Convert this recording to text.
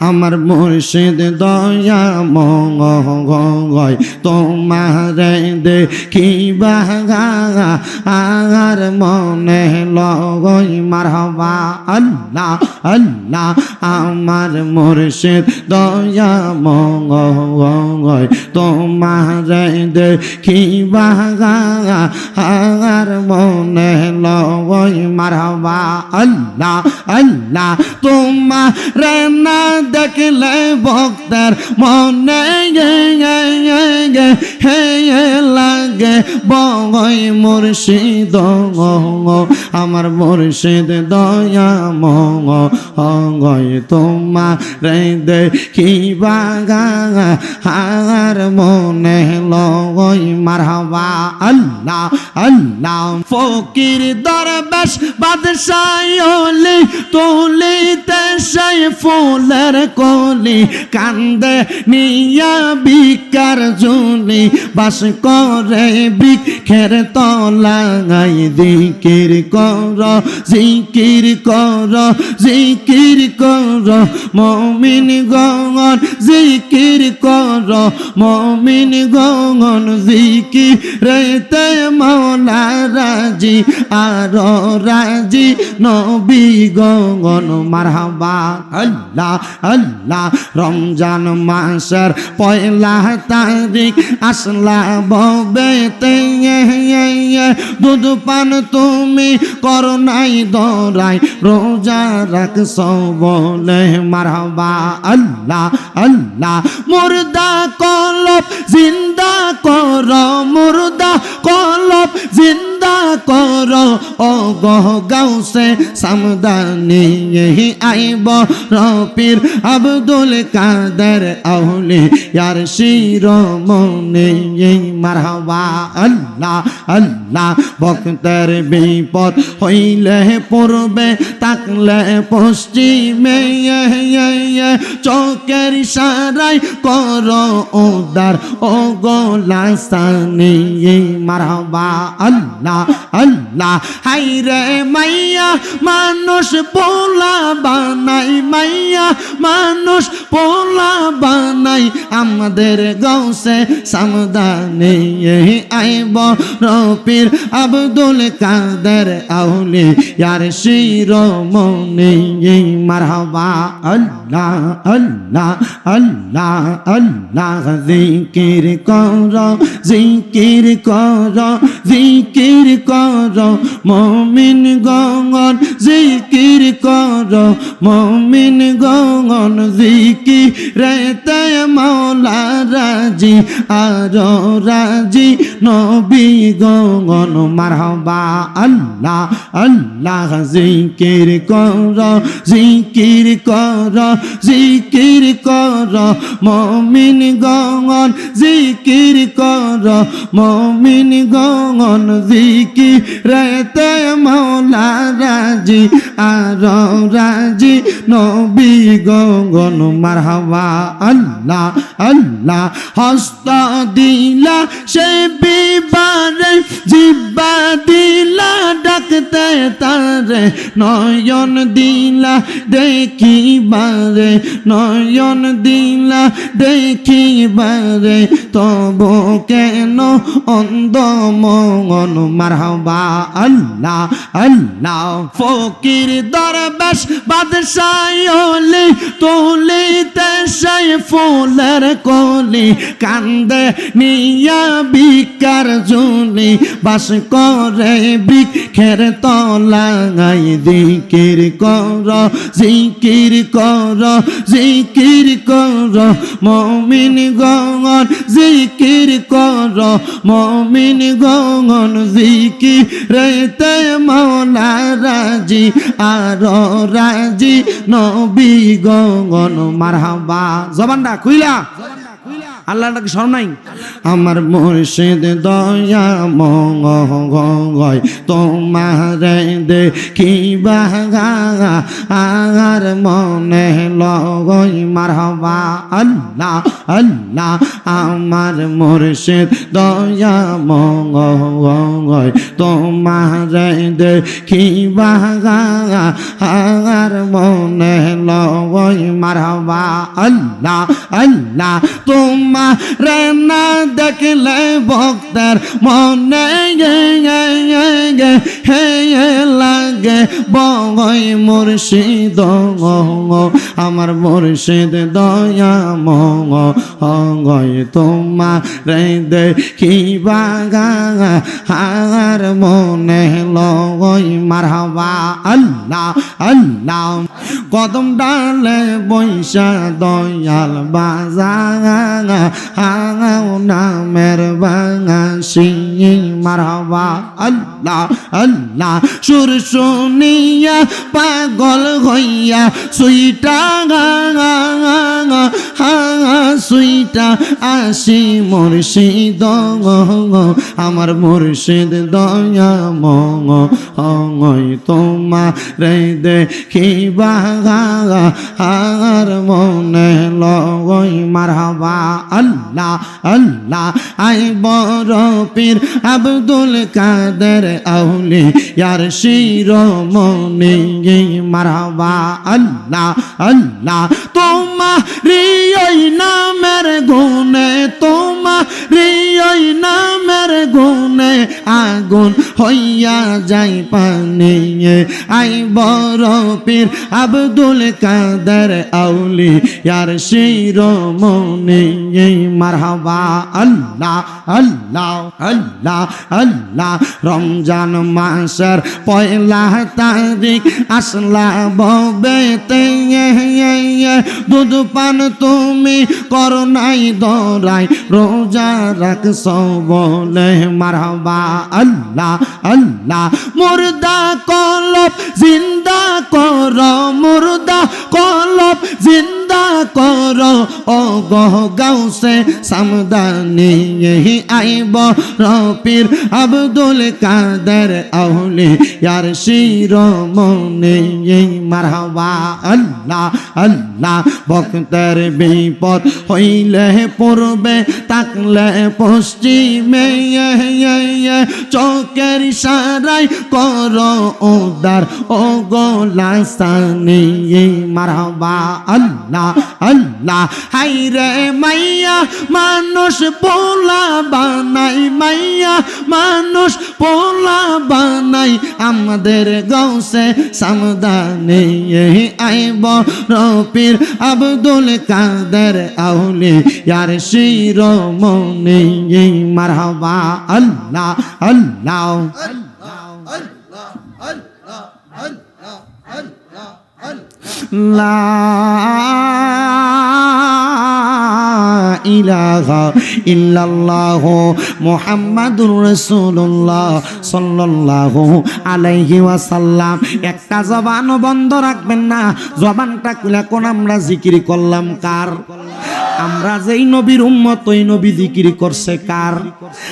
আমার মুর্শিদ দয়া মঙ্গয় তোমার দেখিবা আর মনে লগই মারহবা আল্লাহ আল্লাহ, আমার মুর্শিদ দয়া মঙ্গয় তোমার দেখিবা আর মনে লগই মারহবা আল্লাহ আল্লাহ, তোমার না দেখলে ভক্তের মনে গে গে গে গে হে হে লাগে বগই মুর্শিদ আমার মুর্শিদ দয়া মঙ্গ। অঙ্গয় তোমা রে দেখিবা গা হার মনে লগই মারহাবা। আল্লাহ আল্লাহ, ফকির দরবেশ বাদশাহলি তুলিতে সেই ফুলের কলি। কান্দে নিয়া বিকার জুলি বাস করে বৃক্ষের তলাঙাই দিকির কর, জিকির কর জিকির কর, মমিন গঙ্গন জিকির কর, মমিন গঙ্গন জিকির রেতে মৌলা রাজি, আর রাজি নবী গঙ্গন মারহাবা, আল্লাহ আল্লাহ, রমজান মাসের পয়লা তারিখ আসলা ববেতে দুধ পান তুমি করোনাই দরাই রোজা রাখছ বলে মারবা আল্লাহ আল্লাহ। মুর্দা কলপ জিন্দা কর, মুর্দা কলপ জিন্দা কর। ও গহ গাউসে সামদানি यही আইব রপির আব্দুল কাদের আউলি, ইয়ার শিরোমণি মারহাবা, আল্লাহ আল্লাহ, ভক্তের বিপদ হইলে পূর্বে তাকলে পশ্চিমে চোখের সারাই কর উদার ও গোলাসানি মারহাবা, আল্লাহ আল্লাহ হাই রে মাইয়া, মানুষ পোলা বানাই মাইয়া, মানুষ পোলা বানাই। আমাদের গৌসে সামদানে আইব রপির আব্দুল কাদের আউলি, ইয়ার শিরোমণি মারহাবা। আল্লাহ আল্লাহ আল্লাহ আল্লাহ, জিকির কর জিকির কর, জিকির কর, মমিন গঙ্গন জিকির কর, মমিন গঙ্গন জিকি রেতে মৌলা রাজি, আর রাজি নবী গঙ্গন মারহবা আল্লাহ আল্লাহ জিকির কর জিকির কর জিকির কর, মমিন গঙ্গন জিকির কর, মমিন গঙ্গন জিকি রেতে মৌলা রাজি আর রাজি। নবী গঙ্গন মারহাবা, আল্লাহ আল্লাহ। হস্ত দিলা সে বিবারে, জিব্বা দিলা ডাকতে তারে নয়ন দিলা, দেখিবারে নয়ন দিলা, দেখিবারে। তব কেন অন্ধ মঙ্গন মারহাবা আল্লাহ আল্লাহ। ফকির দরবেশ বাদশাহলি তুলিতে সেই ফুলের কলি। কান্দে নিয়া বিকার জুলি বাস করে বৃক্ষের তলাঙাই দিকির কর, জিকির কর জিকির কর। মমিন গঙ্গন জিকির কর। মমিন গঙ্গন জিকির রেতে মৌলা রাজি, আর রাজি নবী গঙ্গন মারহাবা, জবানটা খুইলা। আল্লাহটাকে স্মরণ নাই? আমার মুর্শিদ দয়া মঙ্গয় তোমার দেখি বাগা আর মনে লগই মারবা আল্লাহ আল্লাহ, আমার মুর্শিদ দয়া মঙ্গয় তোমার দেখি বাগা আর মনে লগই মারবা আল্লাহ আল্লাহ তোমার না দেখলে ভক্তের মনে গে হে লাগে বই মুর্শিদ আমার মুর্শিদ দয়া মঙ্গ অঙ্গয় তোমার দেখি বাগা হার মনে লগই মারহাবা। আল্লাহ আল্লাহ, কদম ডালে বৈশা দয়াল বাজা হাঙাও নামের বাঙা সিং মারহাবা আল্লাহ আল্লাহ সুর শুনিয়া পাগল হইয়া সুইটা সুইটা আসি মুর্শিদ, আমার মুর্শিদ দয়া মঙ্গ তোমা রে দেখি বাগা আর মনে লগই মারহাবা। আল্লাহ আল্লাহ, আই বড় পীর আব্দুল কাদের আউলি, ইয়ার শিরোমণি মারহাবা। আল্লাহ আল্লাহ তোমা আই বড় পীর আব্দুল কাদের আউলি, ইয়ার শিরোমণি মারহাবা, আল্লাহ আল্লাহ আল্লাহ আল্লাহ। রমজান মাসের পয়লা তারিখ আসলা ববেতে দুধ পান তুমি করোনাই দরাই, রোজা রাখছ বলে। মারহাবা, আল্লাহ আল্লাহ। মুর্দা কলব জিন্দা কর মুর্দা কলব জিন্দা কর ও গহ গাউসে সামদানি यही আইব রপির আব্দুল কাদের আউলি ইয়ার শিরোমণি মারহাবা, আল্লাহ আল্লাহ, ভক্তের বিপদ হইলে পূর্বে তাকলে পশ্চিমে চোখের সারাই কর, উদার ও গোলাসানি মারহাবা, আল্লাহ আল্লাহ। হাই রে মাইয়া, মানুষ পোলা বানাই, মাইয়া, মানুষ পোলা বানাই। আমাদের গৌসে সামদানে আইব রপির আব্দুল কাদের আউলি, ইয়ার শিরোমণি মারহাবা। আল্লাহ আল্লাহ। লা ইল্লাল্লাহ একটা জবানও বন্ধ রাখবেন না। জবানটা খুলে কোন আমরা জিকির করলাম কার? আমরা যেই নবীর উম্মত, ওই নবী জিকির করছে কার?